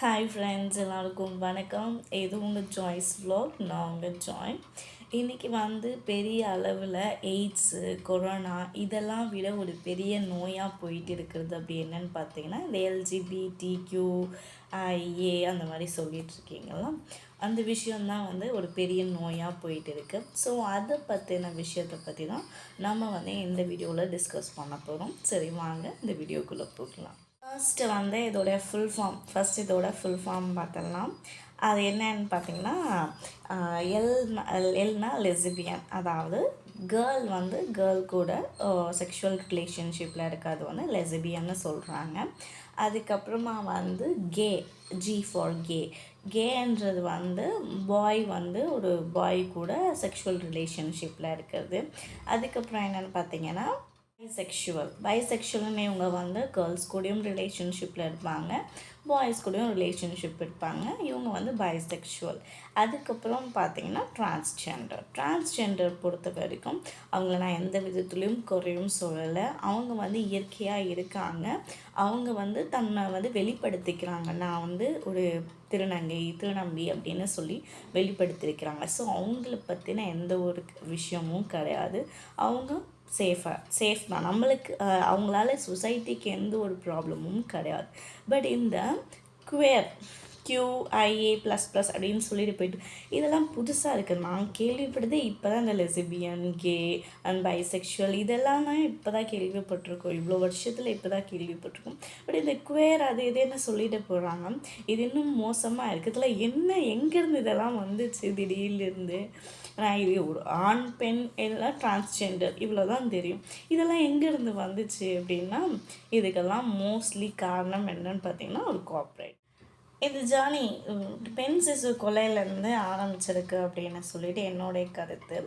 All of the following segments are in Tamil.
ஹாய் ஃப்ரெண்ட்ஸ் எல்லாருக்கும் வணக்கம். இது உங்கள் ஜாய்ஸ் வ்ளாக் நான் உங்கள் ஜாய் இன்றைக்கி வந்து பெரிய அளவில் எய்ட்ஸு கொரோனா இதெல்லாம் விட ஒரு பெரிய நோயாக போயிட்டு இருக்கிறது அப்படி என்னன்னு பார்த்தீங்கன்னா இந்த எல்ஜிபிடி கியூ ஏ அந்த மாதிரி சொல்லிகிட்ருக்கீங்களா அந்த விஷயந்தான் வந்து ஒரு பெரிய நோயாக போயிட்டு இருக்கு. ஸோ அதை பற்றின விஷயத்தை பற்றி தான் நம்ம வந்து இந்த வீடியோவில் டிஸ்கஸ் பண்ண போகிறோம் சரி வாங்க இந்த வீடியோக்குள்ளே போகலாம். ஃபஸ்ட்டு வந்து இதோடய ஃபுல் ஃபார்ம் ஃபஸ்ட் இதோட ஃபுல் ஃபார்ம் பார்த்துடலாம் அது என்னன்னு பார்த்தீங்கன்னா எல் எல்னா லெசிபியன் அதாவது கேர்ள் வந்து கேர்ள் கூட செக்ஷுவல் ரிலேஷன்ஷிப்பில் இருக்கிறது வந்து லெசிபியன்னு சொல்கிறாங்க அதுக்கப்புறமா வந்து கே ஜி ஃபார் கே கேன்றது வந்து பாய் வந்து ஒரு பாய் கூட செக்ஷுவல் ரிலேஷன்ஷிப்பில் இருக்கிறது. அதுக்கப்புறம் என்னென்னு பார்த்தீங்கன்னா பைசெக்ஷுவல் பைசெக்ஷுவல்னு இவங்க வந்து கேர்ள்ஸ் கூடயும் ரிலேஷன்ஷிப்பில் இருப்பாங்க. பாய்ஸ் கூடயும் ரிலேஷன்ஷிப் இருப்பாங்க. இவங்க வந்து பைசெக்ஷுவல் அதுக்கப்புறம் பார்த்தீங்கன்னா டிரான்ஸ்ஜெண்டர் டிரான்ஸ்ஜெண்டர் பொறுத்த வரைக்கும் அவங்கள நான் எந்த விதத்துலேயும் குறையும் சொல்லலை. அவங்க வந்து இயற்கையாக இருக்காங்க. அவங்க வந்து தன்னை வந்து வெளிப்படுத்திக்கிறாங்க. நான் வந்து ஒரு திருநங்கை திருநம்பி அப்படின்னு சொல்லி வெளிப்படுத்தியிருக்கிறாங்க. ஸோ அவங்கள பற்றின எந்த ஒரு விஷயமும் கிடையாது. அவங்க சேஃபாக சேஃப் தான். நம்மளுக்கு அவங்களால சொசைட்டிக்கு எந்த ஒரு ப்ராப்ளமும் கிடையாது. பட் இந்த குவேர் கியூஐஏ ப்ளஸ் ப்ளஸ் அப்படின்னு சொல்லிட்டு போயிட்டு இதெல்லாம் புதுசாக இருக்குது நான் கேள்விப்பட்டதே இப்போ தான் இந்த லெசிபியன் கே அண்ட் பைசெக்ஷுவல் இதெல்லாம் தான் இப்போ தான் கேள்விப்பட்டிருக்கோம். இவ்வளோ வருஷத்தில் இப்போ தான் கேள்விப்பட்டிருக்கோம். பட் இந்த குவேர் அது இதுன்னு சொல்லிட்டு போகிறாங்க இது இன்னும் மோசமாக இருக்குது இதில் என்ன எங்கேருந்து இதெல்லாம் வந்துச்சு திடீர்லேருந்து ஒரு ஆண் பெண் எல்லாம் டிரான்ஸ்ஜெண்டர் இவ்வளோ தான் தெரியும். இதெல்லாம் எங்கேருந்து வந்துச்சு அப்படின்னா இதுக்கெல்லாம் மோஸ்ட்லி காரணம் என்னன்னு பார்த்தீங்கன்னா ஒரு கார்ப்பரேட் இது ஜானி பெண் சிசு கொலையிலேருந்து ஆரம்பிச்சிருக்கு அப்படின்னு சொல்லிட்டு என்னுடைய கருத்து.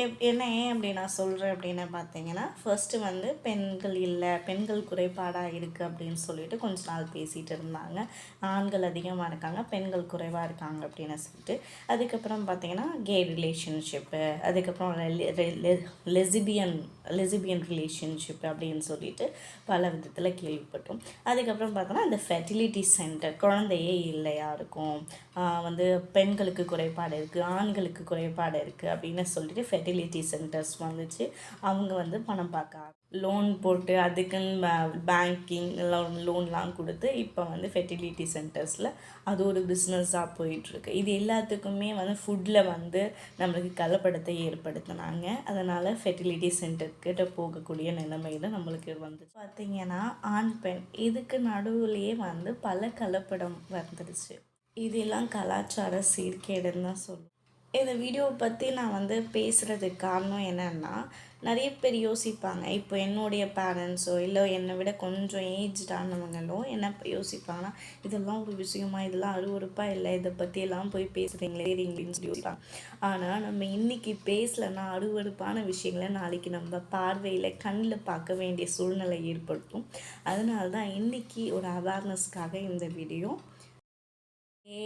எப் என்ன ஏன் அப்படி நான் சொல்கிறேன் அப்படின்னு பார்த்தீங்கன்னா ஃபர்ஸ்ட்டு வந்து பெண்கள் இல்லை பெண்கள் குறைபாடாக இருக்குது அப்படின்னு சொல்லிட்டு கொஞ்ச நாள் பேசிகிட்டு இருந்தாங்க. ஆண்கள் அதிகமாக இருக்காங்க பெண்கள் குறைவாக இருக்காங்க அப்படின்னு சொல்லிட்டு. அதுக்கப்புறம் பார்த்தீங்கன்னா கே ரிலேஷன்ஷிப்பு அதுக்கப்புறம் லெசிபியன் லெசிபியன் ரிலேஷன்ஷிப் அப்படின்னு சொல்லிட்டு பல விதத்தில் கேள்விப்பட்டோம். அதுக்கப்புறம் பார்த்தோன்னா இந்த ஃபெர்டிலிட்டி சென்டர் குழந்தையே இல்லை யாருக்கும் வந்து பெண்களுக்கு குறைபாடு இருக்குது ஆண்களுக்கு குறைபாடு இருக்குது அப்படின்னு சொல்லிட்டு ஃபெர்டிலிட்டி சென்டர்ஸ் வந்துச்சு. அவங்க வந்து பணம் பார்க்க லோன் போட்டு அதுக்குன்னு பேங்கிங் எல்லாம் லோன்லாம் கொடுத்து இப்போ வந்து ஃபெர்டிலிட்டி சென்டர்ஸில் அது ஒரு பிஸ்னஸாக போயிட்டுருக்கு. இது எல்லாத்துக்குமே வந்து ஃபுட்டில் வந்து நம்மளுக்கு கலப்படத்தை ஏற்படுத்தினாங்க. அதனால் ஃபெர்டிலிட்டி சென்டர்கிட்ட போகக்கூடிய நிலைமையில் நம்மளுக்கு வந்து பார்த்தீங்கன்னா ஆண் பெண் இதுக்கு நடுவுலையே வந்து பல கலப்படம் வந்துடுச்சு இதெல்லாம் கலாச்சார சீர்கேடுன்னு தான் சொல்லுவோம். இந்த வீடியோவை பற்றி நான் வந்து பேசுகிறதுக்கு காரணம் என்னென்னா நிறைய பேர் யோசிப்பாங்க. இப்போ என்னுடைய பேரண்ட்ஸோ இல்லை என்னை விட கொஞ்சம் ஏஜ்டானவங்களோ என்ன யோசிப்பாங்கன்னா இதெல்லாம் ஒரு விஷயமா இதெல்லாம் அருவருப்பாக இல்லை இதை பற்றியெல்லாம் போய் பேசுகிறீங்களே அப்படின்னு சொல்லி யோசிப்பாங்க. ஆனால் நம்ம இன்னைக்கு பேசலைன்னா அருவருப்பான விஷயங்களை நாளைக்கு நம்ம பார்வையில் கண்ணில் பார்க்க வேண்டிய சூழ்நிலை ஏற்படுத்தும். அதனால தான் இன்னைக்கு ஒரு அவேர்னஸ்க்காக இந்த வீடியோ ஏ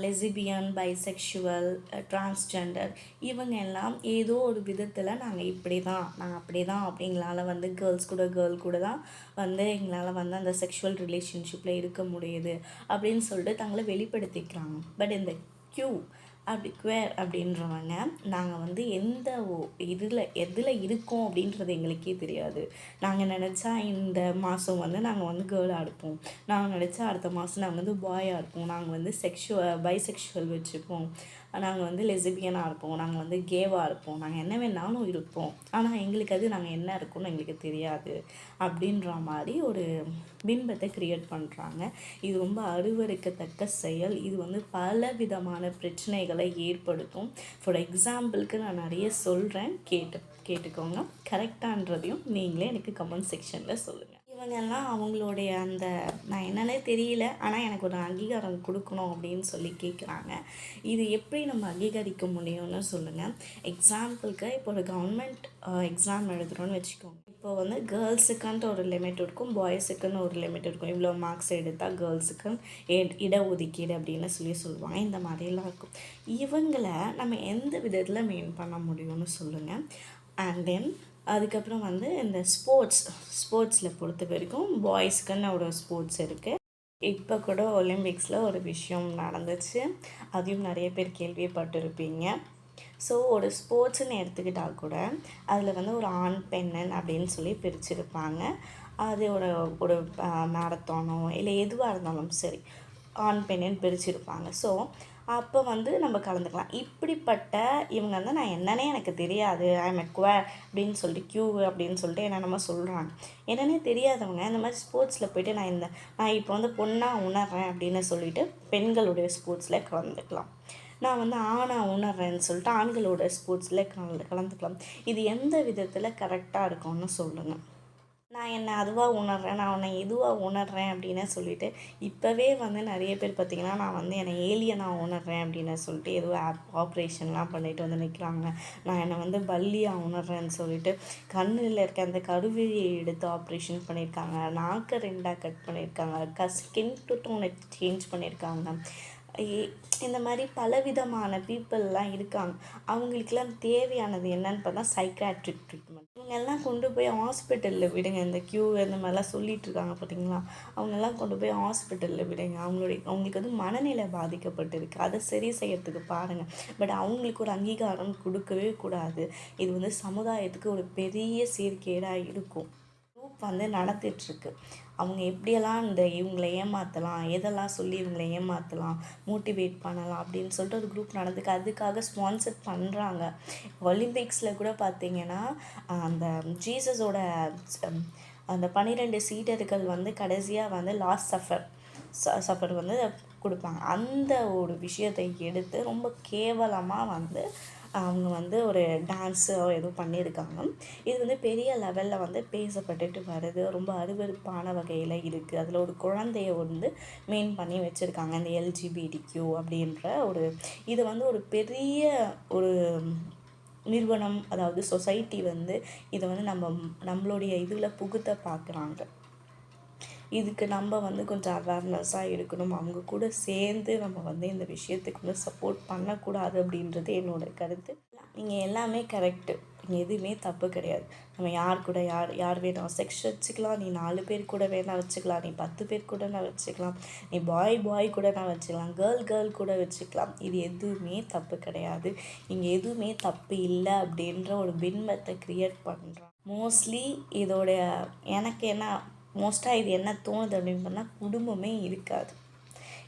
லெசிபியன் பைசெக்ஷுவல் டிரான்ஸ்ஜெண்டர் இவங்க எல்லாம் ஏதோ ஒரு விதத்தில் நாங்கள் இப்படி தான் நாங்கள் அப்படி தான் அப்படிங்களால வந்து கேர்ள்ஸ் கூட கேர்ள் கூட தான் வந்து எங்களால் வந்து அந்த செக்ஷுவல் ரிலேஷன்ஷிப்பில் இருக்க முடியுது அப்படின்னு சொல்லிட்டு தங்களை வெளிப்படுத்திக்கிறாங்க. பட் இந்த க்யூ அப்படி குவேர் அப்படின்றவங்க நாங்கள் வந்து எந்த இதில் எதில் இருக்கோம் அப்படின்றது எங்களுக்கே தெரியாது. நாங்கள் நினச்சா இந்த மாதம் வந்து நாங்கள் வந்து கேர்ளாக இருப்போம். நாங்கள் நினச்சா அடுத்த மாதம் நாங்கள் வந்து பாயாக இருப்போம். நாங்கள் வந்து செக்ஷுவல் பைசெக்ஷுவல் வச்சுப்போம். நாங்கள் வந்து லெசிபியனாக இருப்போம் நாங்கள் வந்து கேவாக இருப்போம் நாங்கள் என்ன வேணாலும் இருப்போம். ஆனால் எங்களுக்கு அது நாங்கள் என்ன இருக்கோம்னு எங்களுக்கு தெரியாது அப்படின்ற மாதிரி ஒரு பின்பத்தை கிரியேட் பண்ணுறாங்க இது ரொம்ப அருவருக்கத்தக்க செயல். இது வந்து பல விதமான பிரச்சனைகளை ஏற்படுத்தும். ஃபார் எக்ஸாம்பிளுக்கு நான் நிறைய சொல்கிறேன் கேட்டு கேட்டுக்கோங்க. கரெக்டான்றதையும் நீங்களே எனக்கு கமெண்ட் செக்ஷனில் சொல்லுங்கள் இவங்கெல்லாம் அவங்களுடைய அந்த நான் என்னன்னே தெரியல ஆனால் எனக்கு ஒரு அங்கீகாரம் கொடுக்கணும் அப்படின்னு சொல்லி கேட்குறாங்க இது எப்படி நம்ம அங்கீகரிக்க முடியும்னு சொல்லுங்கள் எக்ஸாம்பிளுக்கு இப்போ ஒரு கவர்மெண்ட் எக்ஸாம் எழுதுகிறோன்னு வச்சுக்கோங்க. இப்போ வந்து கேர்ள்ஸுக்குன்ட்டு ஒரு லிமிட் இருக்கும் பாய்ஸுக்குன்னு ஒரு லிமிட் இருக்கும். இவ்வளோ மார்க்ஸ் எடுத்தால் கேர்ள்ஸுக்கு இடஒதுக்கீடு அப்படின்னு சொல்லி சொல்லுவாங்க. இந்த மாதிரிலாம் இருக்கும். இவங்களை நம்ம எந்த விதத்தில் மெயின் பண்ண முடியும்னு சொல்லுங்கள் அண்ட் தென் அதுக்கப்புறம் வந்து இந்த ஸ்போர்ட்ஸ் ஸ்போர்ட்ஸில் பொறுத்த வரைக்கும் பாய்ஸ்க்குன்னு ஒரு ஸ்போர்ட்ஸ் இருக்குது இப்போ கூட ஒலிம்பிக்ஸில் ஒரு விஷயம் நடந்துச்சு. அதையும் நிறைய பேர் கேள்விப்பட்டிருப்பீங்க. ஸோ ஒரு ஸ்போர்ட்ஸ்னு எடுத்துக்கிட்டால் கூட அதில் வந்து ஒரு ஆண் பெண்ணன் அப்படின்னு சொல்லி பிரிச்சிருப்பாங்க. அது ஒரு ஒரு மேரத்தானோ இல்லை எதுவாக இருந்தாலும் சரி ஆண் பெண்ணுன்னு பிரிச்சிருப்பாங்க. ஸோ அப்போ வந்து நம்ம கலந்துக்கலாம். இப்படிப்பட்ட இவங்க வந்து நான் என்னன்னே எனக்கு தெரியாது. ஐம் எ குவ அப்படின்னு சொல்லிட்டு கியூ அப்படின்னு சொல்லிட்டு என்னென்னமோ சொல்கிறாங்க என்னன்னே தெரியாதவங்க இந்த மாதிரி ஸ்போர்ட்ஸில் போயிட்டு நான் இந்த நான் இப்போ வந்து பொண்ணாக உணர்றேன் அப்படின்னு சொல்லிட்டு பெண்களுடைய ஸ்போர்ட்ஸில் கலந்துக்கலாம். நான் வந்து ஆணாக உணர்றேன்னு சொல்லிட்டு ஆண்களோட ஸ்போர்ட்ஸில் கலந்து கலந்துக்கலாம். இது எந்த விதத்தில் கரெக்டாக இருக்கும்னு சொல்லுங்கள் நான் என்னை அதுவாக உணர்றேன் நான் உன்னை இதுவாக உணர்றேன் அப்படின்னு சொல்லிட்டு இப்போவே வந்து நிறைய பேர் பார்த்திங்கன்னா நான் வந்து என்னை ஏலியனாக உணர்றேன் அப்படின்னு சொல்லிட்டு எதுவும் ஆப் ஆப்ரேஷன்லாம் பண்ணிட்டு வந்து நிற்கிறாங்க நான் என்னை வந்து பல்லியாக உணர்றேன்னு சொல்லிட்டு கண்ணில் இருக்க அந்த கருவிழியை எடுத்து ஆப்ரேஷன் பண்ணியிருக்காங்க. நாக்கை ரெண்டாக கட் பண்ணியிருக்காங்க. க ஸ்கின் டு டோனை சேஞ்ச் பண்ணியிருக்காங்க. இந்த மாதிரி பலவிதமான பீப்புளெலாம் இருக்காங்க. அவங்களுக்கெல்லாம் தேவையானது என்னன்னு பார்த்தா சைக்காட்ரிக் ட்ரீட்மெண்ட் இவங்கெல்லாம் கொண்டு போய் ஹாஸ்பிட்டலில் விடுங்க. இந்த க்யூ இந்த மாதிரிலாம் சொல்லிகிட்டு இருக்காங்க பார்த்தீங்களா? அவங்கெல்லாம் கொண்டு போய் ஹாஸ்பிட்டலில் விடுங்க. அவங்களுடைய அவங்களுக்கு வந்து மனநிலை பாதிக்கப்பட்டிருக்கு. அதை சரி செய்யறதுக்கு பாருங்கள் பட் அவங்களுக்கு ஒரு அங்கீகாரம் கொடுக்கவே கூடாது. இது வந்து சமுதாயத்துக்கு ஒரு பெரிய சீர்கேடாக இருக்கும். வந்து நடத்திட்டுருக்கு. அவங்க எப்படியெல்லாம் இந்த இவங்களை ஏமாற்றலாம் எதெல்லாம் சொல்லி இவங்களை ஏமாற்றலாம் மோட்டிவேட் பண்ணலாம் அப்படின்னு சொல்லிட்டு ஒரு குரூப் நடந்துக்கு அதுக்காக ஸ்பான்சர் பண்ணுறாங்க ஒலிம்பிக்ஸில் கூட பார்த்தீங்கன்னா அந்த ஜீசஸோட அந்த பன்னிரெண்டு சீடர்கள் வந்து கடைசியாக வந்து லாஸ்ட் சஃபர் சஃபர் வந்து கொடுப்பாங்க. அந்த ஒரு விஷயத்தை எடுத்து ரொம்ப கேவலமாக வந்து அவங்க வந்து ஒரு டான்ஸோ எதுவும் பண்ணியிருக்காங்க. இது வந்து பெரிய லெவலில் வந்து பேசப்பட்டுட்டு வருது. ரொம்ப அருவறுப்பான வகையில் இருக்குது அதில் ஒரு குழந்தைய வந்து மெயின் பண்ணி வச்சுருக்காங்க. இந்த எல்ஜிபிடிக்யூ அப்படின்ற ஒரு இது வந்து ஒரு பெரிய ஒரு நிறுவனம். அதாவது சொசைட்டி வந்து இதை வந்து நம்ம நம்மளுடைய இதில் புகுத்த பார்க்குறாங்க இதுக்கு நம்ம வந்து கொஞ்சம் அவேர்னஸாக இருக்கணும். அவங்க கூட சேர்ந்து நம்ம வந்து இந்த விஷயத்துக்கு வந்து சப்போர்ட் பண்ணக்கூடாது அப்படின்றது என்னோடய கருத்து. நீங்கள் எல்லாமே கரெக்டு எதுவுமே தப்பு கிடையாது. நம்ம யார் கூட யார் யார் வேணும் செக்ஸ் வச்சுக்கலாம். நீ நாலு பேர் கூட வேணால் வச்சுக்கலாம். நீ பத்து பேர் கூட நான் வச்சுக்கலாம். நீ பாய் பாய் கூட நான் வச்சுக்கலாம். கேர்ள் கேர்ள் கூட வச்சுக்கலாம். இது எதுவுமே தப்பு கிடையாது. இங்கே எதுவுமே தப்பு இல்லை அப்படின்ற ஒரு பின்பத்தை க்ரியேட் பண்ணுறான் மோஸ்ட்லி இதோடைய எனக்கு என்ன மோஸ்ட்டாக இது என்ன தோணுது அப்படின்னு பண்ணால் குடும்பமே இருக்காது.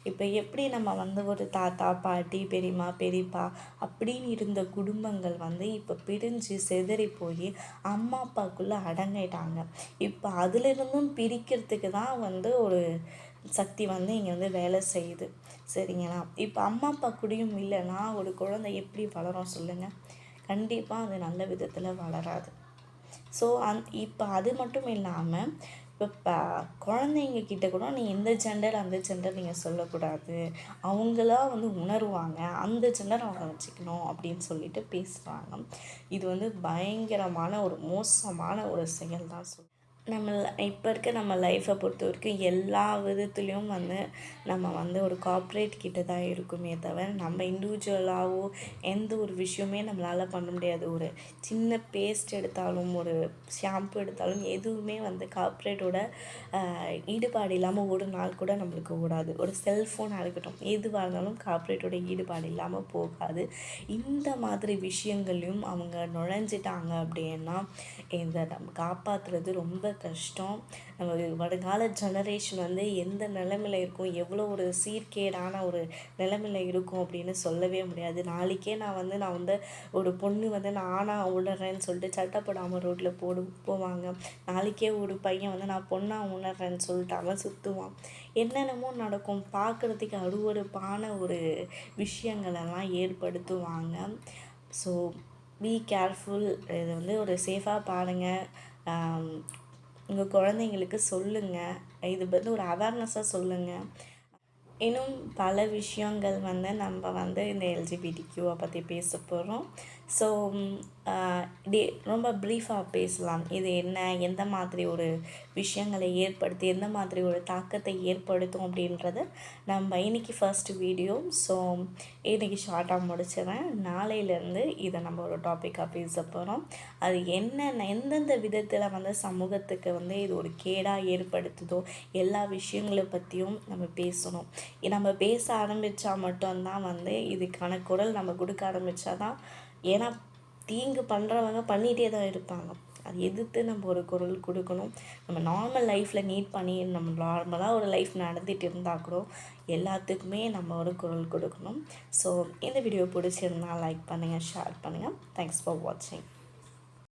இப்போ எப்படி நம்ம வந்து ஒரு தாத்தா பாட்டி பெரியம்மா பெரியப்பா அப்படின்னு இருந்த குடும்பங்கள் வந்து இப்போ பிரிஞ்சு செதறி போய் அம்மா அப்பாக்குள்ளே அடங்கிட்டாங்க இப்போ அதுலேருந்தும் பிரிக்கிறதுக்கு தான் வந்து ஒரு சக்தி வந்து இங்கே வந்து வேலை செய்யுது. சரிங்களா? இப்போ அம்மா அப்பா கூடயும் இல்லைன்னா ஒரு குழந்தை எப்படி வளரும் சொல்லுங்கள் கண்டிப்பாக அது நல்ல விதத்தில் வளராது. ஸோ அந் இப்போ அது மட்டும் இல்லாமல் இப்போ குழந்தைங்க கிட்ட கூட நீ இந்த ஜெண்டர் அந்த ஜெண்டர் நீங்கள் சொல்லக்கூடாது. அவங்களா வந்து உணருவாங்க. அந்த ஜெண்டர் அவங்க வச்சுக்கணும் அப்படின்னு சொல்லிட்டு பேசுகிறாங்க இது வந்து பயங்கரமான ஒரு மோசமான ஒரு செயல் தான் சொல் நம்ம இப்போ இருக்க நம்ம லைஃப்பை பொறுத்த வரைக்கும் எல்லா விதத்துலேயும் வந்து நம்ம வந்து ஒரு கார்ப்ரேட் கிட்ட தான் இருக்குமே தவிர நம்ம இண்டிவிஜுவலாகவோ எந்த ஒரு விஷயமே நம்மளால் பண்ண முடியாது. ஒரு சின்ன பேஸ்ட் எடுத்தாலும் ஒரு ஷாம்பு எடுத்தாலும் எதுவுமே வந்து கார்ப்ரேட்டோட ஈடுபாடு இல்லாமல் ஒரு நாள் கூட நம்மளுக்கு ஓடாது. ஒரு செல்ஃபோனாக இருக்கட்டும் எதுவாக இருந்தாலும் கார்ப்ரேட்டோட ஈடுபாடு இல்லாமல் போகாது. இந்த மாதிரி விஷயங்களையும் அவங்க நுழைஞ்சிட்டாங்க அப்படின்னா இந்த நம்ம காப்பாற்றுறது ரொம்ப கஷ்டம். நம்ம வருங்கால ஜெனரேஷன் வந்து எந்த நிலமையில இருக்கும் எவ்வளோ ஒரு சீர்கேடான ஒரு நிலமையில இருக்கும் அப்படின்னு சொல்லவே முடியாது. நாளைக்கே நான் வந்து நான் வந்து ஒரு பொண்ணு வந்து நான் ஆணாக உணர்றேன்னு சொல்லிட்டு சட்டப்படாமல் ரோட்டில் போடு போவாங்க. நாளைக்கே ஒரு பையன் வந்து நான் பொண்ணாக உணர்றேன்னு சொல்லிட்டு அவன் சுற்றுவான் என்னென்னமோ நடக்கும். பார்க்குறதுக்கு அருவறுப்பான ஒரு விஷயங்களெல்லாம் ஏற்படுத்துவாங்க. ஸோ பி கேர்ஃபுல் இதை வந்து ஒரு சேஃபாக பாருங்கள் உங்கள் குழந்தைங்களுக்கு சொல்லுங்கள் இது வந்து ஒரு அவேர்னஸாக சொல்லுங்கள் இன்னும் பல விஷயங்கள் வந்து நம்ம வந்து இந்த எல்ஜிபிடி கியூவை பற்றி பேச போகிறோம் ஸோ um, uh, டே ரொம்ப ப்ரீஃபாக பேசலாம். இது என்ன? எந்த மாதிரி ஒரு விஷயங்களை ஏற்படுத்தி எந்த மாதிரி ஒரு தாக்கத்தை ஏற்படுத்தும் அப்படின்றத நம்ம இன்னைக்கு ஃபர்ஸ்ட் வீடியோ ஸோ இன்றைக்கி ஷார்ட்டாக முடிச்சிடுறேன். நாளையிலேருந்து இதை நம்ம ஒரு டாப்பிக்காக பேச போகிறோம் அது என்னென்ன எந்தெந்த விதத்தில் வந்து சமூகத்துக்கு வந்து இது ஒரு கேடாக ஏற்படுத்துதோ எல்லா விஷயங்களை பற்றியும் நம்ம பேசணும். நம்ம பேச ஆரம்பித்தா மட்டும்தான் வந்து இதுக்கான குரல் நம்ம கொடுக்க ஆரம்பித்தா தான் ஏன்னா தீங்கு பண்ணுறவங்க பண்ணிகிட்டே தான் இருப்பாங்க. அது எதிர்த்து நம்ம ஒரு குரல் கொடுக்கணும். நம்ம நார்மல் லைஃப்பில் நீட் பண்ணி நம்ம நார்மலாக ஒரு லைஃப் நடந்துகிட்டு இருந்தால் கூட எல்லாத்துக்குமே நம்ம ஒரு குரல் கொடுக்கணும். ஸோ இந்த வீடியோ பிடிச்சிருந்தா லைக் பண்ணுங்கள் ஷேர் பண்ணுங்கள் தேங்க்ஸ் ஃபார் வாட்சிங்